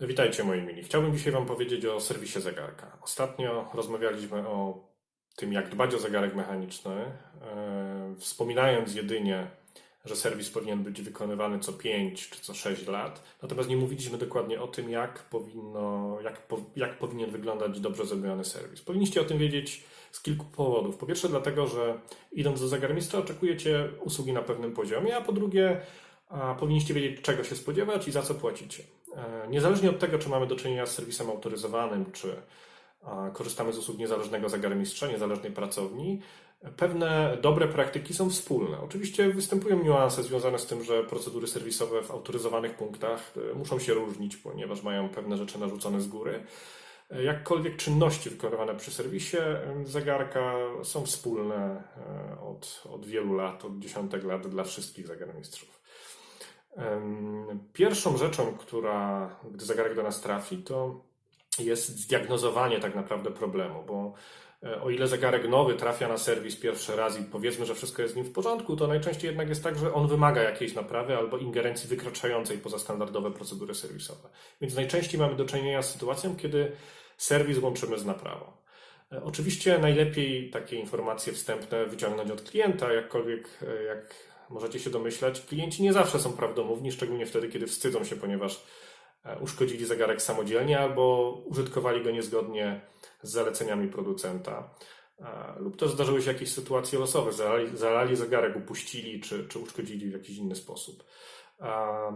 Witajcie moi mili. Chciałbym dzisiaj Wam powiedzieć o serwisie zegarka. Ostatnio rozmawialiśmy o tym, jak dbać o zegarek mechaniczny, e, wspominając jedynie, że serwis powinien być wykonywany co 5 czy co 6 lat. Natomiast nie mówiliśmy dokładnie o tym, jak, powinno, jak, jak powinien wyglądać dobrze zrobiony serwis. Powinniście o tym wiedzieć z kilku powodów. Po pierwsze, dlatego, że idąc do zegarmistrza, oczekujecie usługi na pewnym poziomie, a po drugie, a powinniście wiedzieć, czego się spodziewać i za co płacicie. E, Niezależnie od tego, czy mamy do czynienia z serwisem autoryzowanym, czy a, korzystamy z usług niezależnego zegarmistrza, niezależnej pracowni, pewne dobre praktyki są wspólne. Oczywiście występują niuanse związane z tym, że procedury serwisowe w autoryzowanych punktach e, muszą się różnić, ponieważ mają pewne rzeczy narzucone z góry. E, Jakkolwiek czynności wykonywane przy serwisie zegarka są wspólne e, od, od wielu lat, od dziesiątek lat dla wszystkich zegarmistrzów. Pierwszą rzeczą, która, gdy zegarek do nas trafi, to jest zdiagnozowanie tak naprawdę problemu, bo e, o ile zegarek nowy trafia na serwis pierwszy raz i powiedzmy, że wszystko jest z nim w porządku, to najczęściej jednak jest tak, że on wymaga jakiejś naprawy albo ingerencji wykraczającej poza standardowe procedury serwisowe. Więc najczęściej mamy do czynienia z sytuacją, kiedy serwis łączymy z naprawą. E, Oczywiście najlepiej takie informacje wstępne wyciągnąć od klienta, jakkolwiek, e, możecie się domyślać, klienci nie zawsze są prawdomówni, szczególnie wtedy, kiedy wstydzą się, ponieważ e, uszkodzili zegarek samodzielnie albo użytkowali go niezgodnie z zaleceniami producenta. E, Lub też zdarzyły się jakieś sytuacje losowe, zalali, zalali zegarek, upuścili czy, czy uszkodzili w jakiś inny sposób.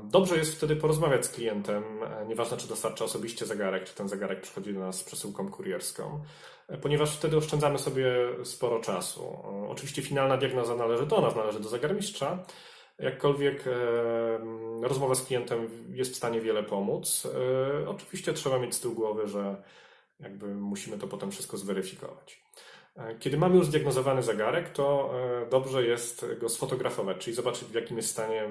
Dobrze jest wtedy porozmawiać z klientem, e, nieważne czy dostarcza osobiście zegarek, czy ten zegarek przychodzi do nas z przesyłką kurierską, e, ponieważ wtedy oszczędzamy sobie sporo czasu. E, Oczywiście finalna diagnoza należy do nas, należy do zegarmistrza, jakkolwiek rozmowa z klientem jest w stanie wiele pomóc. Oczywiście trzeba mieć z tyłu głowy, że jakby musimy to potem wszystko zweryfikować. E, Kiedy mamy już zdiagnozowany zegarek, to e, dobrze jest go sfotografować, czyli zobaczyć w jakim jest stanie, e,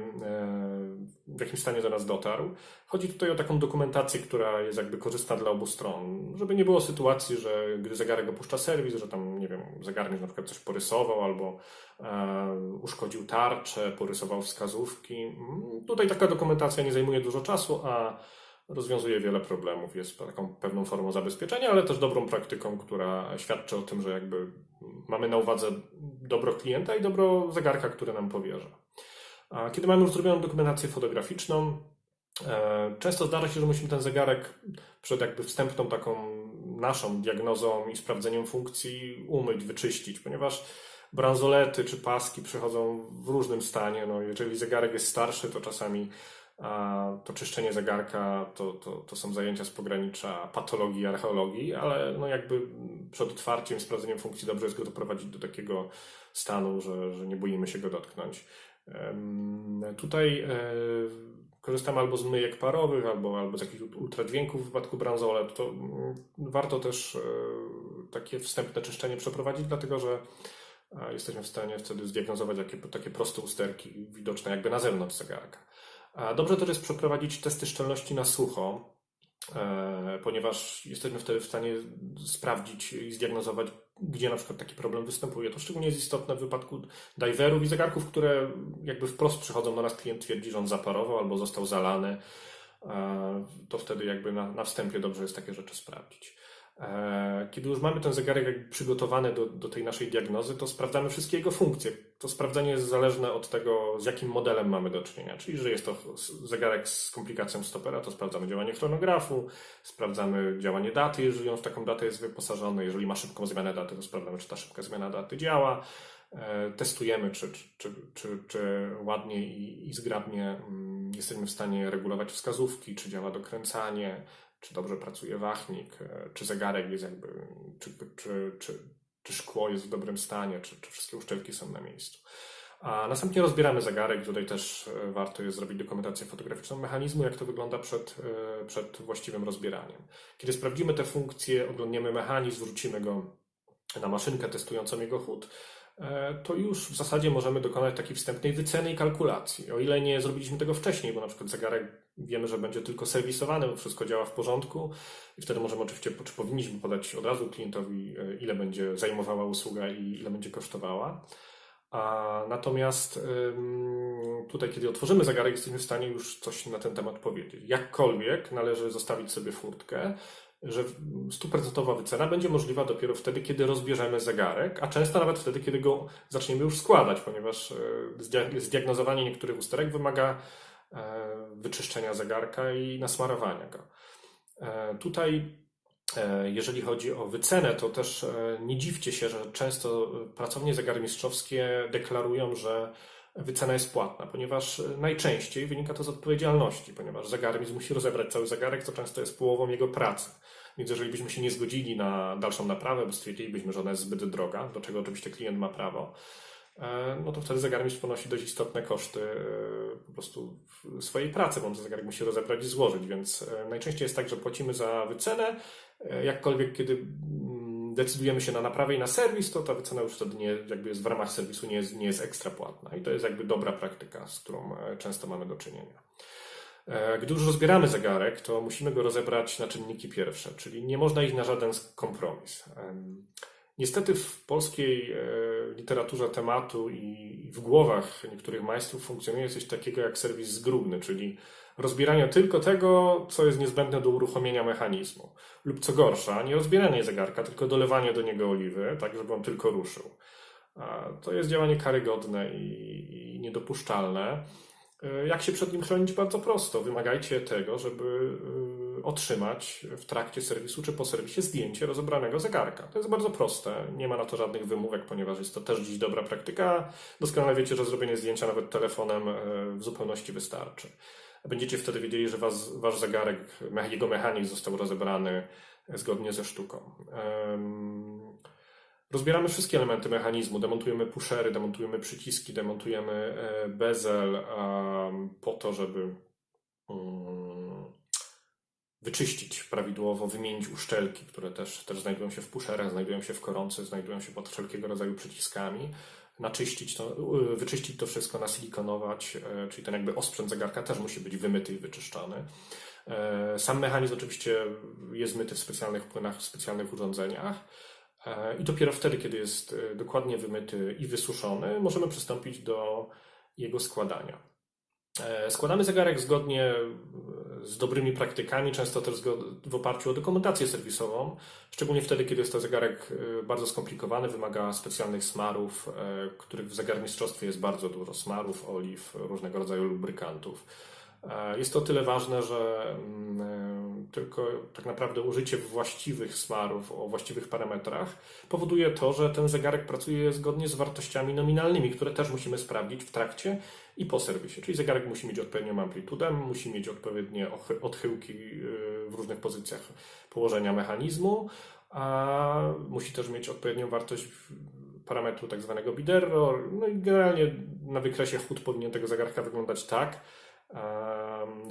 w jakim stanie do nas dotarł. Chodzi tutaj o taką dokumentację, która jest jakby korzystna dla obu stron, żeby nie było sytuacji, że gdy zegarek opuszcza serwis, że tam, nie wiem, zegarmistrz na przykład coś porysował albo uszkodził tarczę, porysował wskazówki. Mm, Tutaj taka dokumentacja nie zajmuje dużo czasu, a rozwiązuje wiele problemów. Jest taką pewną formą zabezpieczenia, ale też dobrą praktyką, która świadczy o tym, że jakby mamy na uwadze dobro klienta i dobro zegarka, który nam powierza. A kiedy mamy już zrobioną dokumentację fotograficzną, e, często zdarza się, że musimy ten zegarek przed jakby wstępną taką naszą diagnozą i sprawdzeniem funkcji umyć, wyczyścić, ponieważ bransolety czy paski przychodzą w różnym stanie. No, jeżeli zegarek jest starszy, to czasami to czyszczenie zegarka to, to, to są zajęcia z pogranicza patologii i archeologii, ale no jakby przed otwarciem, sprawdzeniem funkcji dobrze jest go doprowadzić do takiego stanu, że, że nie boimy się go dotknąć. Tutaj e, korzystamy albo z myjek parowych, albo, albo z jakichś ultradźwięków w wypadku bransolet. To mm, warto też e, takie wstępne czyszczenie przeprowadzić, dlatego że e, jesteśmy w stanie wtedy zdiagnozować jakie, takie proste usterki widoczne jakby na zewnątrz zegarka. Dobrze też jest przeprowadzić testy szczelności na sucho, e, ponieważ jesteśmy wtedy w stanie sprawdzić i zdiagnozować, gdzie na przykład taki problem występuje. To szczególnie jest istotne w wypadku diverów i zegarków, które jakby wprost przychodzą do nas, klient twierdzi, że on zaparował albo został zalany. E, To wtedy jakby na, na wstępie dobrze jest takie rzeczy sprawdzić. E, Kiedy już mamy ten zegarek przygotowany do, do tej naszej diagnozy, to sprawdzamy wszystkie jego funkcje. To sprawdzenie jest zależne od tego, z jakim modelem mamy do czynienia. Czyli, że jest to zegarek z komplikacją stopera, to sprawdzamy działanie chronografu, sprawdzamy działanie daty, jeżeli on w taką datę jest wyposażony. Jeżeli ma szybką zmianę daty, to sprawdzamy, czy ta szybka zmiana daty działa. E, Testujemy, czy, czy, czy, czy, czy ładnie i, i zgrabnie mm, jesteśmy w stanie regulować wskazówki, czy działa dokręcanie, czy dobrze pracuje wachnik, e, czy zegarek jest jakby, czy, czy, czy, czy szkło jest w dobrym stanie, czy, czy wszystkie uszczelki są na miejscu. A następnie rozbieramy zegarek. Tutaj też e, warto jest zrobić dokumentację fotograficzną mechanizmu, jak to wygląda przed, e, przed właściwym rozbieraniem. Kiedy sprawdzimy te funkcje, oglądniemy mechanizm, wrzucimy go na maszynkę testującą jego chód, to już w zasadzie możemy dokonać takiej wstępnej wyceny i kalkulacji. O ile nie zrobiliśmy tego wcześniej, bo na przykład zegarek wiemy, że będzie tylko serwisowany, bo wszystko działa w porządku i wtedy możemy oczywiście, czy powinniśmy podać od razu klientowi, e, ile będzie zajmowała usługa i ile będzie kosztowała. A natomiast tutaj, kiedy otworzymy zegarek, jesteśmy w stanie już coś na ten temat powiedzieć. Jakkolwiek należy zostawić sobie furtkę, że stuprocentowa wycena będzie możliwa dopiero wtedy, kiedy rozbierzemy zegarek, a często nawet wtedy, kiedy go zaczniemy już składać, ponieważ e, zdia- zdiagnozowanie niektórych usterek wymaga wyczyszczenia zegarka i nasmarowania go. E, Tutaj, e, jeżeli chodzi o wycenę, to też e, nie dziwcie się, że często pracownie zegarmistrzowskie deklarują, że wycena jest płatna, ponieważ e, najczęściej wynika to z odpowiedzialności, ponieważ zegarmistrz musi rozebrać cały zegarek, co często jest połową jego pracy. Więc jeżeli byśmy się nie zgodzili na dalszą naprawę, bo stwierdzilibyśmy, że ona jest zbyt droga, do czego oczywiście klient ma prawo, e, no to wtedy zegarmistrz ponosi dość istotne koszty e, po prostu swojej pracy, bo on zegarek musi rozebrać i złożyć, więc e, najczęściej jest tak, że płacimy za wycenę, e, jakkolwiek kiedy mm, decydujemy się na naprawę i na serwis, to ta wycena już wtedy nie, jakby jest w ramach serwisu nie jest, nie jest ekstra płatna i to jest jakby dobra praktyka, z którą e, często mamy do czynienia. E, Gdy już rozbieramy zegarek, to musimy go rozebrać na czynniki pierwsze, czyli nie można iść na żaden kompromis. Niestety w polskiej e, literaturze tematu i w głowach niektórych majstrów funkcjonuje coś takiego jak serwis zgrubny, czyli rozbieranie tylko tego, co jest niezbędne do uruchomienia mechanizmu. Lub co gorsza, nie rozbieranie zegarka, tylko dolewanie do niego oliwy, tak żeby on tylko ruszył. To jest działanie karygodne i, i niedopuszczalne. E, Jak się przed nim chronić? Bardzo prosto. Wymagajcie tego, żeby e, otrzymać w trakcie serwisu czy po serwisie zdjęcie rozebranego zegarka. To jest bardzo proste. Nie ma na to żadnych wymówek, ponieważ jest to też dziś dobra praktyka. Doskonale wiecie, że zrobienie zdjęcia nawet telefonem e, w zupełności wystarczy. Będziecie wtedy wiedzieli, że was, wasz zegarek, jego mechanizm został rozebrany zgodnie ze sztuką. Rozbieramy wszystkie elementy mechanizmu, demontujemy pushery, demontujemy przyciski, demontujemy e, bezel po to, żeby mm, wyczyścić prawidłowo, wymienić uszczelki, które też, też znajdują się w pusherach, znajdują się w koronce, znajdują się pod wszelkiego rodzaju przyciskami. Naczyścić to, y, wyczyścić to wszystko, nasilikonować, e, czyli ten jakby osprzęt zegarka też musi być wymyty i wyczyszczony. E, Sam mechanizm oczywiście jest myty w specjalnych płynach, w specjalnych urządzeniach. E, I dopiero wtedy, kiedy jest dokładnie wymyty i wysuszony, możemy przystąpić do jego składania. E, Składamy zegarek zgodnie e, z dobrymi praktykami, często też w oparciu o dokumentację serwisową, szczególnie wtedy, kiedy jest to zegarek e, bardzo skomplikowany, wymaga specjalnych smarów, których w zegarmistrzostwie jest bardzo dużo smarów, oliw, różnego rodzaju lubrykantów. E, Jest to o tyle ważne, że mm, e, tylko tak naprawdę użycie właściwych smarów o właściwych parametrach powoduje to, że ten zegarek pracuje zgodnie z wartościami nominalnymi, które też musimy sprawdzić w trakcie i po serwisie. Czyli zegarek musi mieć odpowiednią amplitudę, musi mieć odpowiednie odchyłki y, w różnych pozycjach położenia mechanizmu, a musi też mieć odpowiednią wartość parametru tak zwanego biderro. No i generalnie na wykresie chód powinien tego zegarka wyglądać tak,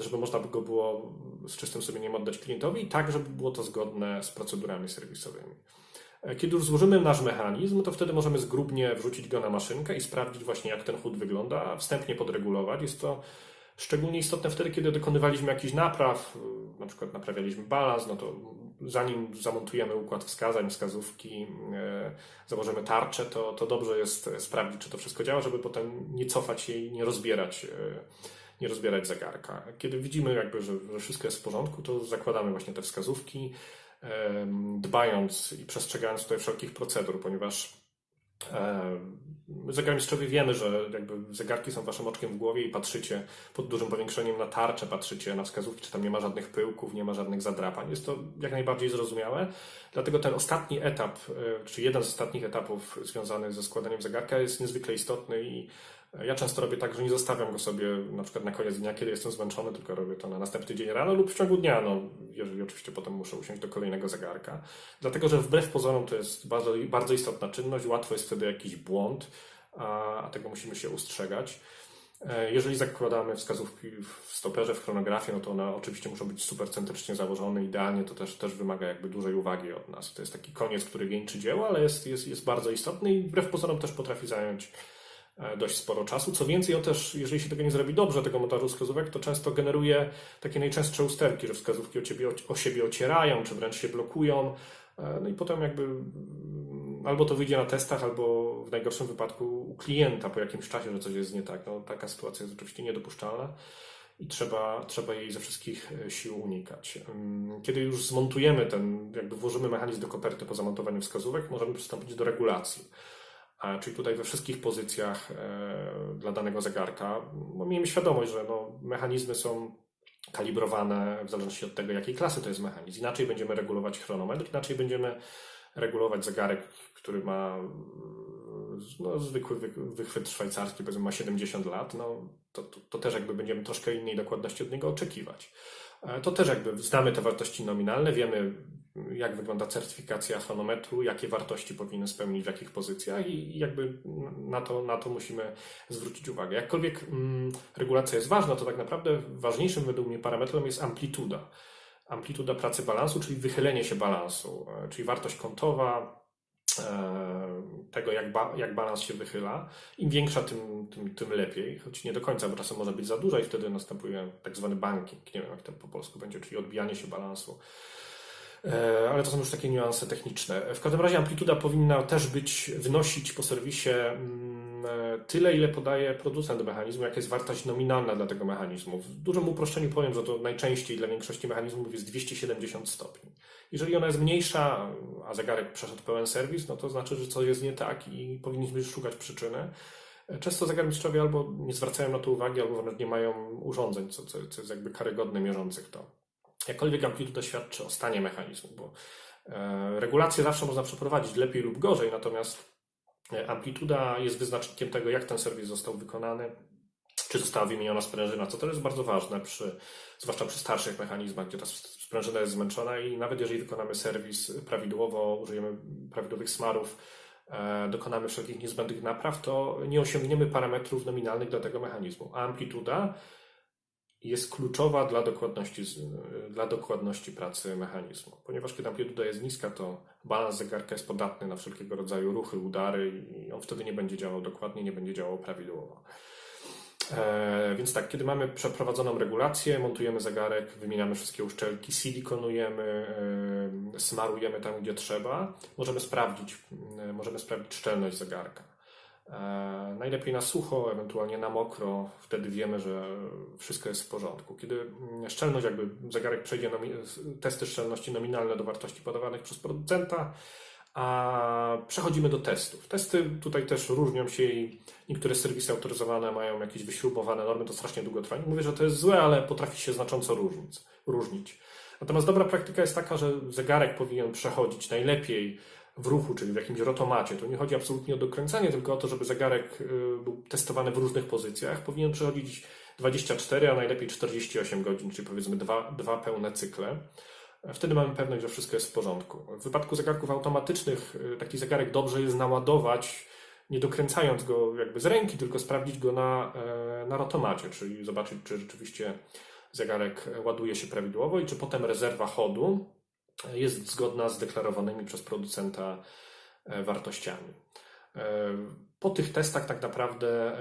żeby można by go było z czystym sumieniem oddać klientowi tak, żeby było to zgodne z procedurami serwisowymi. E, Kiedy już złożymy nasz mechanizm, to wtedy możemy zgrubnie wrzucić go na maszynkę i sprawdzić właśnie, jak ten chód wygląda, wstępnie podregulować. Jest to szczególnie istotne wtedy, kiedy dokonywaliśmy jakichś napraw, na przykład naprawialiśmy balans, no to zanim zamontujemy układ wskazań, wskazówki, e, założymy tarczę, to, to dobrze jest sprawdzić, czy to wszystko działa, żeby potem nie cofać i nie rozbierać, e, nie rozbierać zegarka. Kiedy widzimy jakby, że, że wszystko jest w porządku, to zakładamy właśnie te wskazówki, dbając i przestrzegając tutaj wszelkich procedur, ponieważ zegarmistrzowie wiemy, że jakby zegarki są waszym oczkiem w głowie i patrzycie pod dużym powiększeniem na tarczę, patrzycie na wskazówki, czy tam nie ma żadnych pyłków, nie ma żadnych zadrapań. Jest to jak najbardziej zrozumiałe. Dlatego ten ostatni etap, e, czy jeden z ostatnich etapów związany ze składaniem zegarka jest niezwykle istotny i ja często robię tak, że nie zostawiam go sobie na przykład na koniec dnia, kiedy jestem zmęczony, tylko robię to na następny dzień rano lub w ciągu dnia, no, jeżeli oczywiście potem muszę usiąść do kolejnego zegarka. Dlatego, że wbrew pozorom to jest bardzo, bardzo istotna czynność, łatwo jest wtedy jakiś błąd, a, a tego musimy się ustrzegać. E, Jeżeli zakładamy wskazówki w stoperze, w chronografie, no to one oczywiście muszą być supercentrycznie założone. Idealnie to też, też wymaga jakby dużej uwagi od nas. To jest taki koniec, który wieńczy dzieło, ale jest, jest, jest bardzo istotny i wbrew pozorom też potrafi zająć dość sporo czasu. Co więcej, on też, jeżeli się tego nie zrobi dobrze, tego montażu wskazówek, to często generuje takie najczęstsze usterki, że wskazówki o, ciebie, o siebie ocierają, czy wręcz się blokują. E, No i potem jakby mm, albo to wyjdzie na testach, albo w najgorszym wypadku klienta po jakimś czasie, że coś jest nie tak, no, taka sytuacja jest oczywiście niedopuszczalna i trzeba, trzeba jej ze wszystkich e, sił unikać. Ym, Kiedy już zmontujemy ten, jakby włożymy mechanizm do koperty po zamontowaniu wskazówek, możemy przystąpić do regulacji. Czyli tutaj we wszystkich pozycjach e, dla danego zegarka, bo miejmy świadomość, że no, mechanizmy są kalibrowane w zależności od tego, jakiej klasy to jest mechanizm. Inaczej będziemy regulować chronometr, inaczej będziemy regulować zegarek, który ma no, zwykły wy- wychwyt szwajcarski, powiedzmy ma 70 lat, no, to, to, to też jakby będziemy troszkę innej dokładności od niego oczekiwać. E, To też jakby znamy te wartości nominalne, wiemy jak wygląda certyfikacja chronometru, jakie wartości powinien spełnić w jakich pozycjach i jakby na to, na to musimy zwrócić uwagę. Jakkolwiek mm, regulacja jest ważna, to tak naprawdę ważniejszym według mnie parametrem jest amplituda. Amplituda pracy balansu, czyli wychylenie się balansu, e, czyli wartość kątowa tego, jak, ba, jak balans się wychyla. Im większa, tym, tym, tym lepiej, choć nie do końca, bo czasem może być za duża i wtedy następuje tak zwany banking. Nie wiem, jak to po polsku będzie, czyli odbijanie się balansu. E, ale to są już takie niuanse techniczne. W każdym razie amplituda powinna też być, wynosić po serwisie mm, e, tyle, ile podaje producent mechanizmu, jaka jest wartość nominalna dla tego mechanizmu. W dużym uproszczeniu powiem, że to najczęściej dla większości mechanizmów jest 270 stopni. Jeżeli ona jest mniejsza, a zegarek przeszedł pełen serwis, no to znaczy, że coś jest nie tak i powinniśmy szukać przyczyny. Często zegarmistrzowie albo nie zwracają na to uwagi, albo wręcz nie mają urządzeń, co, co, co jest jakby karygodne mierzących to. Jakkolwiek amplituda świadczy o stanie mechanizmu, bo e, regulacje zawsze można przeprowadzić lepiej lub gorzej, natomiast e, amplituda jest wyznacznikiem tego, jak ten serwis został wykonany, czy została wymieniona sprężyna, co to jest bardzo ważne, przy, zwłaszcza przy starszych mechanizmach, gdzie ta sprężyna jest zmęczona i nawet jeżeli wykonamy serwis prawidłowo, użyjemy prawidłowych smarów, e, dokonamy wszelkich niezbędnych napraw, to nie osiągniemy parametrów nominalnych dla tego mechanizmu. A amplituda jest kluczowa dla dokładności, dla dokładności pracy mechanizmu. Ponieważ kiedy amplituda jest niska, to balans zegarka jest podatny na wszelkiego rodzaju ruchy, udary i on wtedy nie będzie działał dokładnie, nie będzie działał prawidłowo. E, więc tak, kiedy mamy przeprowadzoną regulację, montujemy zegarek, wymieniamy wszystkie uszczelki, silikonujemy, e, smarujemy tam, gdzie trzeba, możemy sprawdzić, e, możemy sprawdzić szczelność zegarka. Najlepiej na sucho, ewentualnie na mokro, wtedy wiemy, że wszystko jest w porządku. Kiedy mm, szczelność, jakby zegarek przejdzie testy szczelności nominalne do wartości podawanych przez producenta, a przechodzimy do testów. Testy tutaj też różnią się i niektóre serwisy autoryzowane mają jakieś wyśrubowane normy, to strasznie długo trwa. Nie mówię, że to jest złe, ale potrafi się znacząco różnić. różnić. Natomiast dobra praktyka jest taka, że zegarek powinien przechodzić najlepiej w ruchu, czyli w jakimś rotomacie. Tu nie chodzi absolutnie o dokręcanie, tylko o to, żeby zegarek y, był testowany w różnych pozycjach. Powinien przechodzić 24, a najlepiej 48 godzin, czyli powiedzmy dwa, dwa pełne cykle. Wtedy mamy pewność, że wszystko jest w porządku. W wypadku zegarków automatycznych y, taki zegarek dobrze jest naładować, nie dokręcając go jakby z ręki, tylko sprawdzić go na, e, na rotomacie, czyli zobaczyć, czy rzeczywiście zegarek ładuje się prawidłowo i czy potem rezerwa chodu jest zgodna z deklarowanymi przez producenta e, wartościami. E, Po tych testach tak naprawdę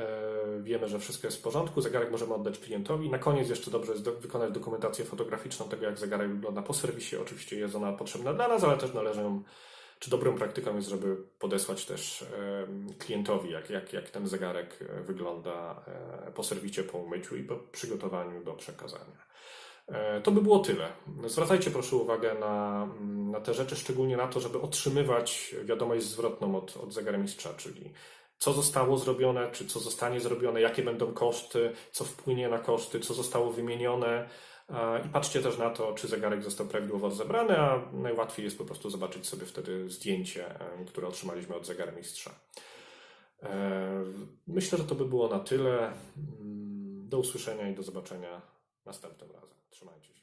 wiemy, że wszystko jest w porządku, zegarek możemy oddać klientowi. Na koniec jeszcze dobrze jest do, wykonać dokumentację fotograficzną tego, jak zegarek wygląda po serwisie. Oczywiście jest ona potrzebna dla nas, ale też należy ją, czy dobrą praktyką jest, żeby podesłać też klientowi, jak, jak, jak ten zegarek e, wygląda e, po serwisie, po umyciu i po przygotowaniu do przekazania. E, To by było tyle. Zwracajcie proszę uwagę na, na te rzeczy, szczególnie na to, żeby otrzymywać wiadomość zwrotną od, od zegarmistrza, czyli co zostało zrobione, czy co zostanie zrobione, jakie będą koszty, co wpłynie na koszty, co zostało wymienione. I patrzcie też na to, czy zegarek został prawidłowo zebrany, a najłatwiej jest po prostu zobaczyć sobie wtedy zdjęcie, e, które otrzymaliśmy od zegarmistrza. E, Myślę, że to by było na tyle. Mm, Do usłyszenia i do zobaczenia następnym razem. Trzymajcie się.